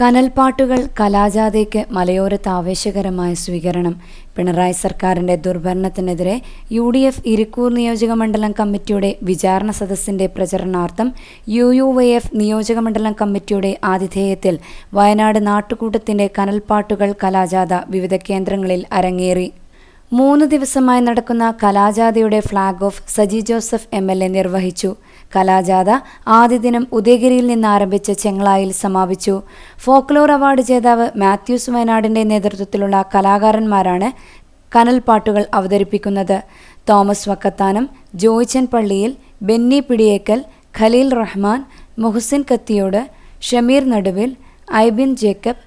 കനൽപ്പാട്ടുകൾ കലാജാഥയ്ക്ക് മലയോരത്ത് ആവേശകരമായ സ്വീകരണം. പിണറായി സർക്കാരിന്റെ ദുർഭരണത്തിനെതിരെ യു ഡി എഫ് ഇരിക്കൂർ നിയോജകമണ്ഡലം കമ്മിറ്റിയുടെ വിചാരണ സദസ്സിന്റെ പ്രചരണാർത്ഥം യു യു വൈ എഫ് നിയോജകമണ്ഡലം കമ്മിറ്റിയുടെ ആതിഥേയത്തിൽ വയനാട് നാട്ടുകൂട്ടത്തിന്റെ കനൽപ്പാട്ടുകൾ കലാജാഥ വിവിധ കേന്ദ്രങ്ങളിൽ അരങ്ങേറി. മൂന്ന് ദിവസമായി നടക്കുന്ന കലാജാഥയുടെ flag off Saji Joseph M നിർവഹിച്ചു. കലാജാഥ ആദ്യ ദിനം ഉദയഗിരിയിൽ നിന്ന് ആരംഭിച്ച് ചെങ്ങളായിൽ സമാപിച്ചു. ഫോക്ലോർ അവാർഡ് ജേതാവ് മാത്യൂസ് വയനാടിന്റെ നേതൃത്വത്തിലുള്ള കലാകാരന്മാരാണ് കനൽപ്പാട്ടുകൾ അവതരിപ്പിക്കുന്നത്. തോമസ് വക്കത്താനം ജോയിച്ചൻ പള്ളിയിൽ ബെന്നി പിടിയേക്കൽ ഖലീൽ റഹ്മാൻ മുഹസിൻ കത്തിയോട് ഷമീർ നടുവിൽ ഐബിൻ ജേക്കബ്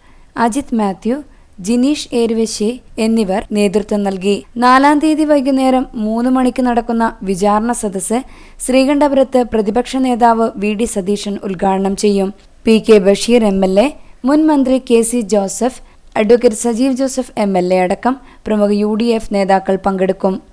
അജിത് മാത്യു ജിനീഷ് ഏരുവശി എന്നിവർ നേതൃത്വം നൽകി. നാലാം തീയതി വൈകുന്നേരം മൂന്ന് മണിക്ക് നടക്കുന്ന വിചാരണ സദസ്സ് ശ്രീകണ്ഠപുരത്ത് പ്രതിപക്ഷ നേതാവ് വി ഡി സതീശൻ ഉദ്ഘാടനം ചെയ്യും. P K Basheer M L A മുൻ മന്ത്രി K C Joseph advocate Sajeev Joseph M L A അടക്കം പ്രമുഖ യു ഡി എഫ് നേതാക്കൾ പങ്കെടുക്കും.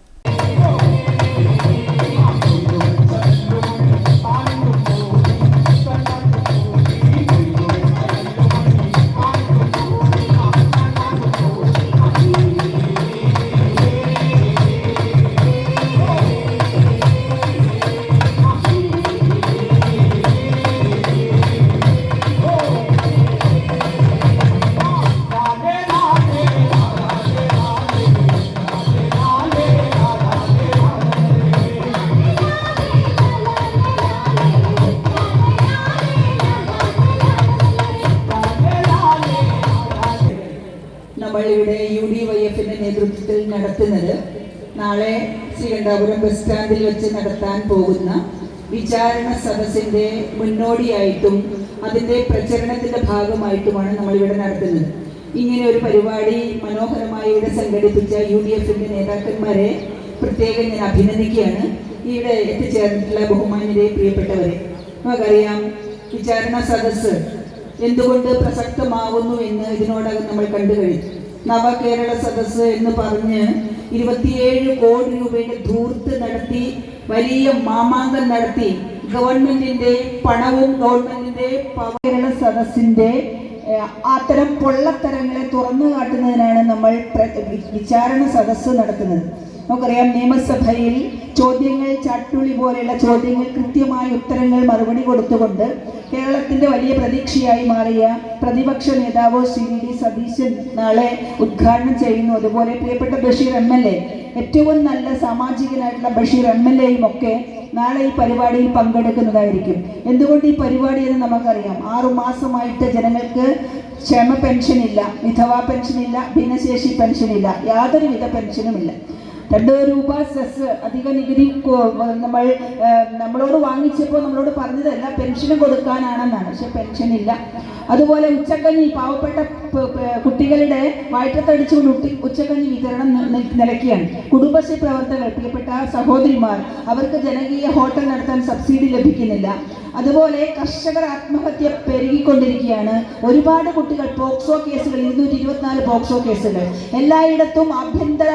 നമ്മൾ ഇവിടെ യു ഡി വൈ എഫിന്റെ നേതൃത്വത്തിൽ നടത്തുന്നത് നാളെ ശ്രീകണ്ഠാപുരം ബസ് സ്റ്റാൻഡിൽ വെച്ച് നടത്താൻ പോകുന്ന വിചാരണ സദസ്സിന്റെ മുന്നോടിയായിട്ടും അതിന്റെ പ്രചരണത്തിന്റെ ഭാഗമായിട്ടുമാണ് നമ്മൾ ഇവിടെ നടത്തുന്നത്. ഇങ്ങനെ ഒരു പരിപാടി മനോഹരമായി ഇവിടെ സംഘടിപ്പിച്ച യു ഡി എഫിന്റെ നേതാക്കന്മാരെ പ്രത്യേകം ഞാൻ അഭിനന്ദിക്കുകയാണ്. ഇവിടെ എത്തിച്ചേർന്നിട്ടുള്ള ബഹുമാന്യരെ പ്രിയപ്പെട്ടവരെ നമുക്കറിയാം വിചാരണ സദസ്സ് എന്തുകൊണ്ട് പ്രസക്തമാവുന്നു എന്ന് ഇതിനോടകം നമ്മൾ കണ്ടു കഴിഞ്ഞു. നവകേരള സദസ് എന്ന് പറഞ്ഞ് ഇരുപത്തിയേഴ് കോടി രൂപയുടെ ധൂർത്ത് നടത്തി വലിയ മാമാങ്കം നടത്തി. ഗവൺമെന്റിന്റെ പണവും ഗവൺമെന്റിന്റെ കേരള സദസ്സിന്റെ അത്തരം പൊള്ളത്തരങ്ങളെ തുറന്നു കാട്ടുന്നതിനാണ് നമ്മൾ വിചാരണ സദസ്സ് നടത്തുന്നത്. നമുക്കറിയാം നിയമസഭയിൽ ചോദ്യങ്ങൾ ചാട്ടുളി പോലെയുള്ള ചോദ്യങ്ങൾ കൃത്യമായ ഉത്തരങ്ങൾ മറുപടി കൊടുത്തുകൊണ്ട് കേരളത്തിന്റെ വലിയ പ്രതീക്ഷയായി മാറിയ പ്രതിപക്ഷ നേതാവ് ശ്രീ ഡി സതീശൻ നാളെ ഉദ്ഘാടനം ചെയ്യുന്നു. അതുപോലെ പ്രിയപ്പെട്ട ബഷീർ എം എൽ എ ഏറ്റവും നല്ല സാമാജികനായിട്ടുള്ള ബഷീർ എം എൽ എയും ഒക്കെ നാളെ ഈ പരിപാടിയിൽ പങ്കെടുക്കുന്നതായിരിക്കും. എന്തുകൊണ്ട് ഈ പരിപാടി എന്ന് നമുക്കറിയാം. ആറു മാസമായിട്ട് ജനങ്ങൾക്ക് ക്ഷേമ പെൻഷനില്ല വിധവാ പെൻഷനില്ല ഭിന്നശേഷി പെൻഷനില്ല യാതൊരുവിധ പെൻഷനും ഇല്ല. രണ്ട് രൂപ സെസ് അധിക നികുതി നമ്മൾ നമ്മളോട് വാങ്ങിച്ചപ്പോൾ നമ്മളോട് പറഞ്ഞതല്ല പെൻഷന് കൊടുക്കാനാണെന്നാണ്. പക്ഷെ പെൻഷൻ ഇല്ല അതുപോലെ ഉച്ചക്കഞ്ഞി പാവപ്പെട്ട കുട്ടികളുടെ വയറ്റത്തടിച്ചുകൊണ്ട് ഉട്ടി ഉച്ചക്കഞ്ഞി വിതരണം നിലയ്ക്കുകയാണ്. കുടുംബശ്രീ പ്രവർത്തകർ പ്രിയപ്പെട്ട സഹോദരിമാർ അവർക്ക് ജനകീയ ഹോട്ടൽ നടത്താൻ സബ്സിഡി ലഭിക്കുന്നില്ല. അതുപോലെ കർഷകർ ആത്മഹത്യ പെരുകിക്കൊണ്ടിരിക്കുകയാണ്. ഒരുപാട് കുട്ടികൾ പോക്സോ കേസുകൾ ഇരുന്നൂറ്റി ഇരുപത്തിനാല് പോക്സോ കേസുകൾ. എല്ലായിടത്തും ആഭ്യന്തര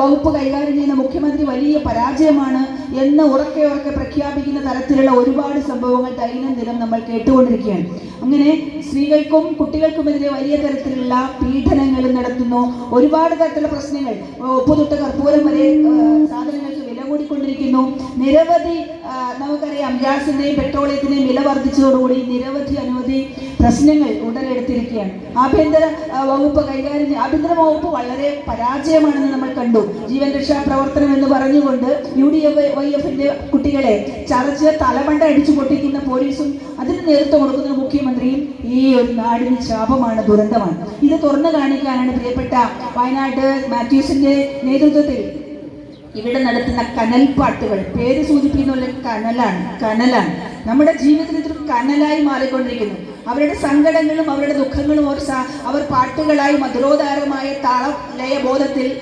വകുപ്പ് കൈകാര്യം ചെയ്യുന്ന മുഖ്യമന്ത്രി വലിയ പരാജയമാണ് എന്ന് ഉറക്കെ ഉറക്കെ പ്രഖ്യാപിക്കുന്ന തരത്തിലുള്ള ഒരുപാട് സംഭവങ്ങൾ ദൈനംദിനം നമ്മൾ കേട്ടുകൊണ്ടിരിക്കുകയാണ്. അങ്ങനെ സ്ത്രീകൾക്കും കുട്ടികൾക്കുമെതിരെ വലിയ തരത്തിലുള്ള പീഡനങ്ങൾ നടത്തുന്നു. ഒരുപാട് തരത്തിലുള്ള പ്രശ്നങ്ങൾ. ഉപ്പുതൊട്ട് കർപ്പൂരം വരെ കൂടിക്കൊണ്ടിരിക്കുന്നു നിരവധി നമുക്കറിയാം ഗ്യാസിന്റെയും പെട്രോളിയത്തിന്റെയും വില വർദ്ധിച്ചതോടുകൂടി നിരവധി അനവധി പ്രശ്നങ്ങൾ ഉടലെടുത്തിരിക്കുകയാണ്. ആഭ്യന്തര വകുപ്പ് കൈകാര്യം ആഭ്യന്തര വകുപ്പ് വളരെ പരാജയമാണെന്ന് നമ്മൾ കണ്ടു. ജീവൻ രക്ഷാ പ്രവർത്തനം എന്ന് പറഞ്ഞുകൊണ്ട് യു ഡി എഫ് വൈ എഫിന്റെ കുട്ടികളെ ചതച്ച് തലമണ്ട അടിച്ചു പൊട്ടിക്കുന്ന പോലീസും അതിന് നേതൃത്വം കൊടുക്കുന്ന മുഖ്യമന്ത്രിയും ഈ ഒരു നാടിന് ശാപമാണ് ദുരന്തമാണ്. ഇത് തുറന്നു കാണിക്കാനാണ് പ്രിയപ്പെട്ട വയനാട് മാത്യൂസിന്റെ നേതൃത്വത്തിൽ ഇവിടെ നടത്തുന്ന കനൽ പാട്ടുകൾ പേര് സൂചിപ്പിക്കുന്ന കനലാണ് കനലാണ്. നമ്മുടെ ജീവിതത്തിൽ ഇതൊരു കനലായി മാറിക്കൊണ്ടിരിക്കുന്നു. അവരുടെ സങ്കടങ്ങളും അവരുടെ ദുഃഖങ്ങളും അവർ അവർ പാട്ടുകളായി മധുരോധാരമായ താള ലയബോധത്തിൽ